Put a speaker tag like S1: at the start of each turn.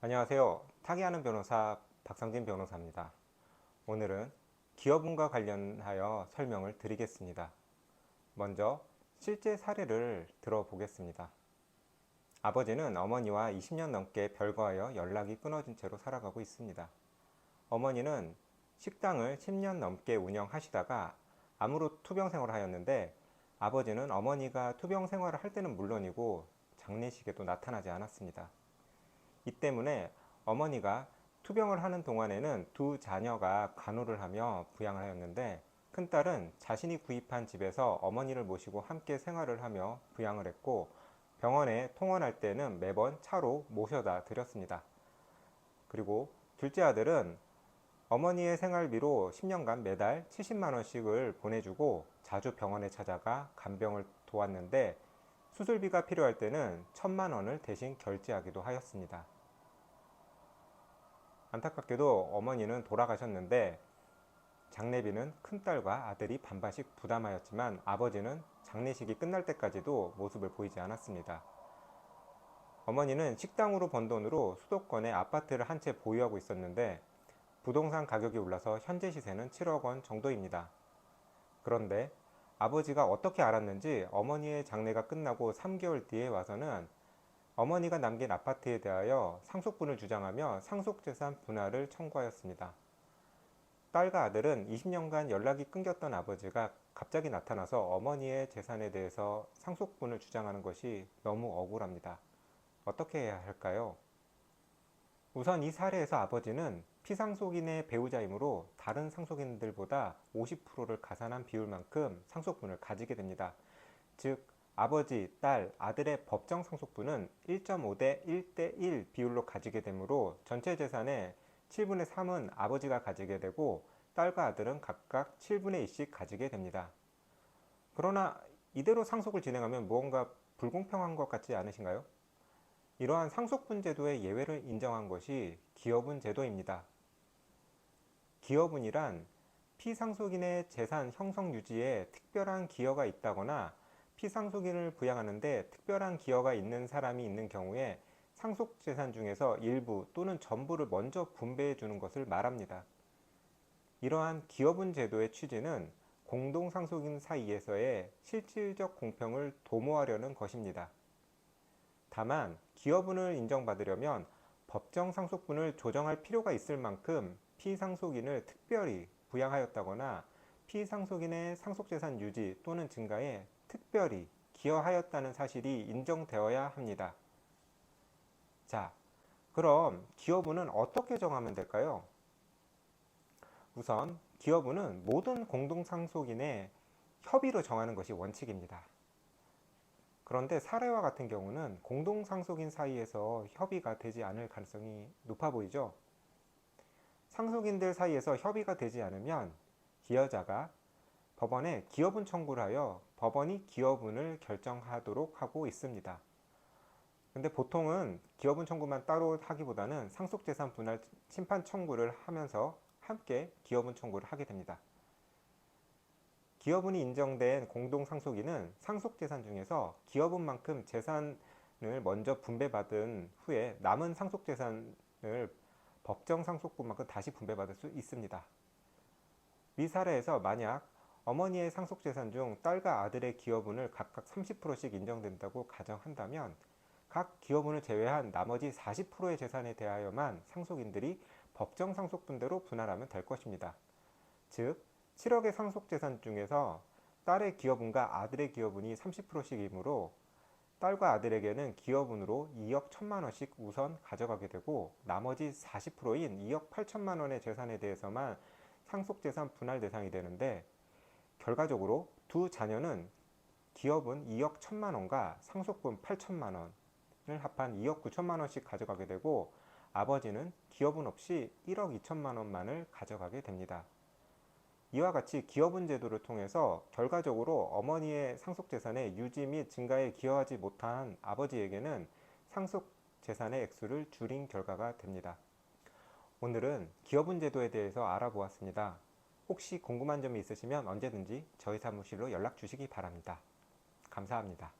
S1: 안녕하세요. 타기하는 변호사 박상진 변호사입니다. 오늘은 기여분과 관련하여 설명을 드리겠습니다. 먼저 실제 사례를 들어보겠습니다. 아버지는 어머니와 20년 넘게 별거하여 연락이 끊어진 채로 살아가고 있습니다. 어머니는 식당을 10년 넘게 운영하시다가 암으로 투병 생활을 하였는데 아버지는 어머니가 투병 생활을 할 때는 물론이고 장례식에도 나타나지 않았습니다. 이 때문에 어머니가 투병을 하는 동안에는 두 자녀가 간호를 하며 부양을 하였는데 큰딸은 자신이 구입한 집에서 어머니를 모시고 함께 생활을 하며 부양을 했고 병원에 통원할 때는 매번 차로 모셔다 드렸습니다. 그리고 둘째 아들은 어머니의 생활비로 10년간 매달 70만 원씩을 보내주고 자주 병원에 찾아가 간병을 도왔는데 수술비가 필요할 때는 1000만 원을 대신 결제하기도 하였습니다. 안타깝게도 어머니는 돌아가셨는데 장례비는 큰딸과 아들이 반반씩 부담하였지만 아버지는 장례식이 끝날 때까지도 모습을 보이지 않았습니다. 어머니는 식당으로 번 돈으로 수도권에 아파트를 한 채 보유하고 있었는데 부동산 가격이 올라서 현재 시세는 7억 원 정도입니다. 그런데 아버지가 어떻게 알았는지 어머니의 장례가 끝나고 3개월 뒤에 와서는 어머니가 남긴 아파트에 대하여 상속분을 주장하며 상속재산 분할을 청구하였습니다. 딸과 아들은 20년간 연락이 끊겼던 아버지가 갑자기 나타나서 어머니의 재산에 대해서 상속분을 주장하는 것이 너무 억울합니다. 어떻게 해야 할까요? 우선 이 사례에서 아버지는 피상속인의 배우자이므로 다른 상속인들보다 50%를 가산한 비율만큼 상속분을 가지게 됩니다. 즉, 아버지, 딸, 아들의 법정 상속분은 1.5대 1대 1 비율로 가지게 되므로 전체 재산의 7분의 3은 아버지가 가지게 되고 딸과 아들은 각각 7분의 2씩 가지게 됩니다. 그러나 이대로 상속을 진행하면 무언가 불공평한 것 같지 않으신가요? 이러한 상속분 제도의 예외를 인정한 것이 기여분 제도입니다. 기여분이란 피상속인의 재산 형성 유지에 특별한 기여가 있다거나 피상속인을 부양하는데 특별한 기여가 있는 사람이 있는 경우에 상속 재산 중에서 일부 또는 전부를 먼저 분배해 주는 것을 말합니다. 이러한 기여분 제도의 취지는 공동상속인 사이에서의 실질적 공평을 도모하려는 것입니다. 다만 기여분을 인정받으려면 법정 상속분을 조정할 필요가 있을 만큼 피상속인을 특별히 부양하였다거나 피상속인의 상속재산 유지 또는 증가에 특별히 기여하였다는 사실이 인정되어야 합니다. 자, 그럼 기여분은 어떻게 정하면 될까요? 우선 기여분은 모든 공동상속인의 협의로 정하는 것이 원칙입니다. 그런데 사례와 같은 경우는 공동상속인 사이에서 협의가 되지 않을 가능성이 높아 보이죠? 상속인들 사이에서 협의가 되지 않으면 기여자가 법원에 기여분 청구를 하여 법원이 기여분을 결정하도록 하고 있습니다. 근데 보통은 기여분 청구만 따로 하기보다는 상속재산 분할 심판 청구를 하면서 함께 기여분 청구를 하게 됩니다. 기여분이 인정된 공동상속인은 상속재산 중에서 기여분만큼 재산을 먼저 분배받은 후에 남은 상속재산을 법정 상속분만큼 다시 분배받을 수 있습니다. 위 사례에서 만약 어머니의 상속재산 중 딸과 아들의 기여분을 각각 30%씩 인정된다고 가정한다면 각 기여분을 제외한 나머지 40%의 재산에 대하여만 상속인들이 법정 상속분대로 분할하면 될 것입니다. 즉, 7억의 상속재산 중에서 딸의 기여분과 아들의 기여분이 30%씩이므로 딸과 아들에게는 기여분으로 2억 1천만 원씩 우선 가져가게 되고 나머지 40%인 2억 8천만 원의 재산에 대해서만 상속재산 분할 대상이 되는데 결과적으로 두 자녀는 기업은 2억 1천만 원과 상속분 8천만 원을 합한 2억 9천만 원씩 가져가게 되고 아버지는 기업은 없이 1억 2천만 원만을 가져가게 됩니다. 이와 같이 기업은 제도를 통해서 결과적으로 어머니의 상속 재산의 유지 및 증가에 기여하지 못한 아버지에게는 상속 재산의 액수를 줄인 결과가 됩니다. 오늘은 기업은 제도에 대해서 알아보았습니다. 혹시 궁금한 점이 있으시면 언제든지 저희 사무실로 연락 주시기 바랍니다. 감사합니다.